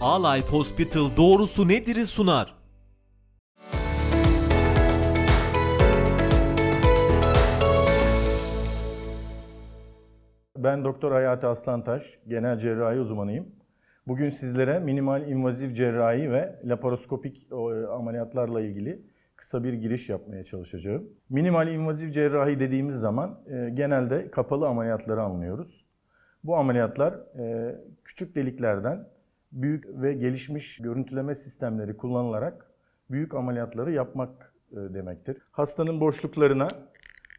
A-Life Hospital doğrusu nedir'i sunar. Ben Doktor Hayati Aslantaş, genel cerrahi uzmanıyım. Bugün sizlere minimal invaziv cerrahi ve laparoskopik e, ameliyatlarla ilgili kısa bir giriş yapmaya çalışacağım. Minimal invaziv cerrahi dediğimiz zaman e, genelde kapalı ameliyatları anlıyoruz. Bu ameliyatlar e, küçük deliklerden büyük ve gelişmiş görüntüleme sistemleri kullanılarak büyük ameliyatları yapmak e, demektir. Hastanın boşluklarına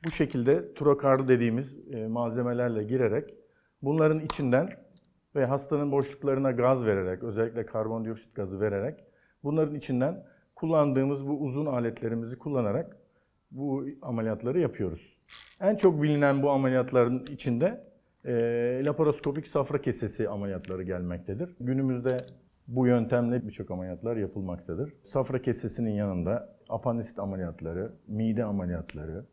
bu şekilde trokarlı dediğimiz e, malzemelerle girerek bunların içinden ve hastanın boşluklarına gaz vererek, özellikle karbondioksit gazı vererek bunların içinden kullandığımız bu uzun aletlerimizi kullanarak bu ameliyatları yapıyoruz. En çok bilinen bu ameliyatların içinde e, laparoskopik safra kesesi ameliyatları gelmektedir. Günümüzde bu yöntemle birçok ameliyatlar yapılmaktadır. Safra kesesinin yanında apandisit ameliyatları, mide ameliyatları,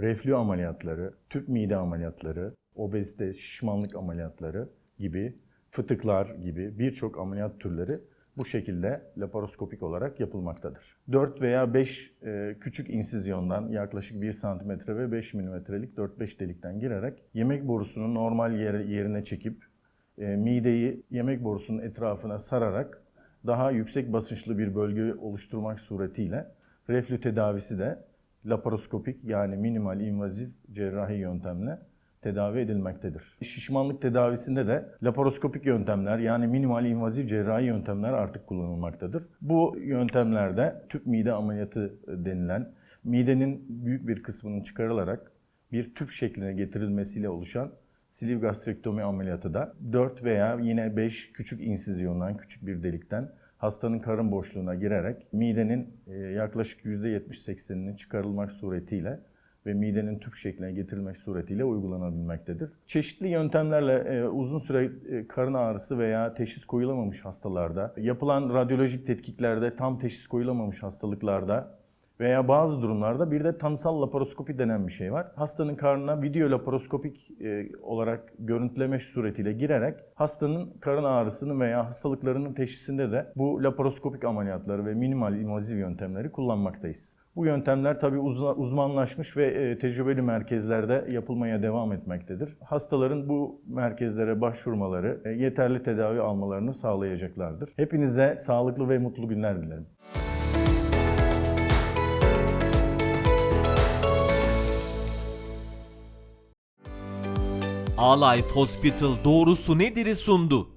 reflü ameliyatları, tüp mide ameliyatları, obezite, şişmanlık ameliyatları gibi, fıtıklar gibi birçok ameliyat türleri bu şekilde laparoskopik olarak yapılmaktadır. 4 veya 5 e, küçük insizyondan yaklaşık 1 cm ve 5 mm'lik 4-5 delikten girerek yemek borusunu normal yere, yerine çekip e, mideyi yemek borusunun etrafına sararak daha yüksek basınçlı bir bölge oluşturmak suretiyle reflü tedavisi de laparoskopik yani minimal invazif cerrahi yöntemle tedavi edilmektedir. Şişmanlık tedavisinde de laparoskopik yöntemler yani minimal invazif cerrahi yöntemler artık kullanılmaktadır. Bu yöntemlerde tüp mide ameliyatı denilen midenin büyük bir kısmının çıkarılarak bir tüp şekline getirilmesiyle oluşan siliv gastrektomi ameliyatı da 4 veya yine 5 küçük insizyondan, küçük bir delikten hastanın karın boşluğuna girerek midenin e, yaklaşık %70-80'inin çıkarılmak suretiyle ve midenin tüp şekline getirilmek suretiyle uygulanabilmektedir. Çeşitli yöntemlerle e, uzun süre e, karın ağrısı veya teşhis koyulamamış hastalarda, yapılan radyolojik tetkiklerde tam teşhis koyulamamış hastalıklarda veya bazı durumlarda bir de tanısal laparoskopi denen bir şey var. Hastanın karnına video laparoskopik e, olarak görüntüleme suretiyle girerek hastanın karın ağrısını veya hastalıklarının teşhisinde de bu laparoskopik ameliyatları ve minimal invaziv yöntemleri kullanmaktayız. Bu yöntemler tabi uzmanlaşmış ve e, tecrübeli merkezlerde yapılmaya devam etmektedir. Hastaların bu merkezlere başvurmaları e, yeterli tedavi almalarını sağlayacaklardır. Hepinize sağlıklı ve mutlu günler dilerim. A-Life Hospital doğrusu nedir'i sundu.